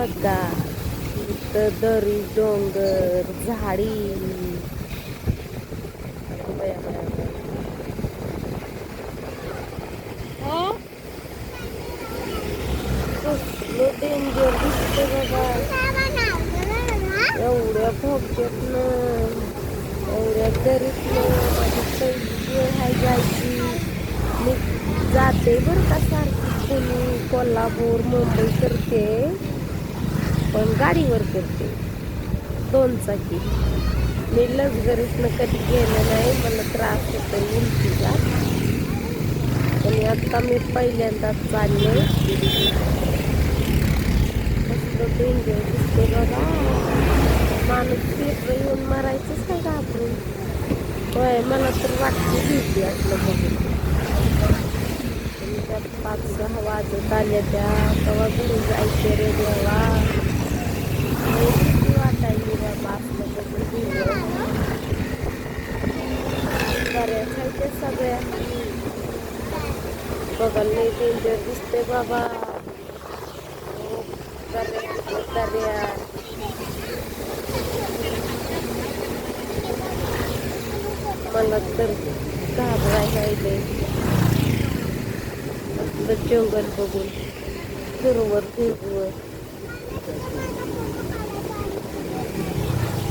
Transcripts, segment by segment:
पद्धा इथं दरी डोंगर झाडी. डेंजर दिसते बघा एवढ्या भोगत्यातनं एवढ्या दरीत माझी पहिली आहे जायची. मी जाते बरं का सारखी पुणे कोल्हापूर मुंबई करते गाडीवर करते दोन चाकी. मी लसगरीतनं कधी गेलं नाही मला त्रास होतो उलटीचा आणि आत्ता मी पहिल्यांदा चालले. कसलं डेंजर दिसते बघा. माणूस पेपर येऊन मारायचंच काय घाबरून. होय मला तर वाटते भीती असलं बघून. त्यात पाच सहा वाजत आल्या त्या. तेव्हा घरी जायचे रे देवा. सगळ्या बघा लई डेंजर दिसते बाबा दर्या मला तर घाबरायला येते जंगल बघून. फिरवर फिरवर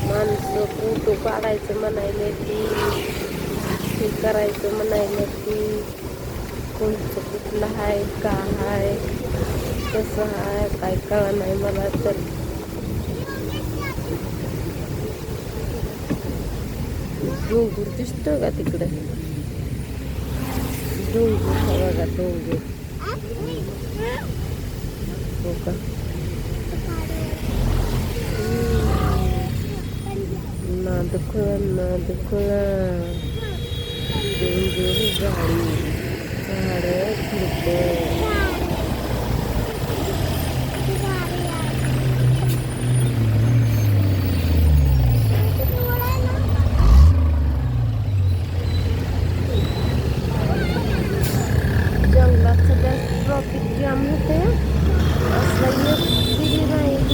माणसं फोटो काढायचं म्हणायला ती हे करायचं म्हणायला ती. कोणचं कुठलं आहे का आहे कसं आहे काय कळलं नाही मला तर. डोंगर दिसतो का तिकडं? डोंगर बघा डोंगर? हो का? नाद खुळा नाद खुळा डोंगर झाडी झाड झुडपं जंगलात सध्या ट्रॉफिक जाम होते असला एक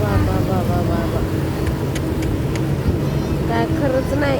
वा वा वा वा वा काय खरंच नाही.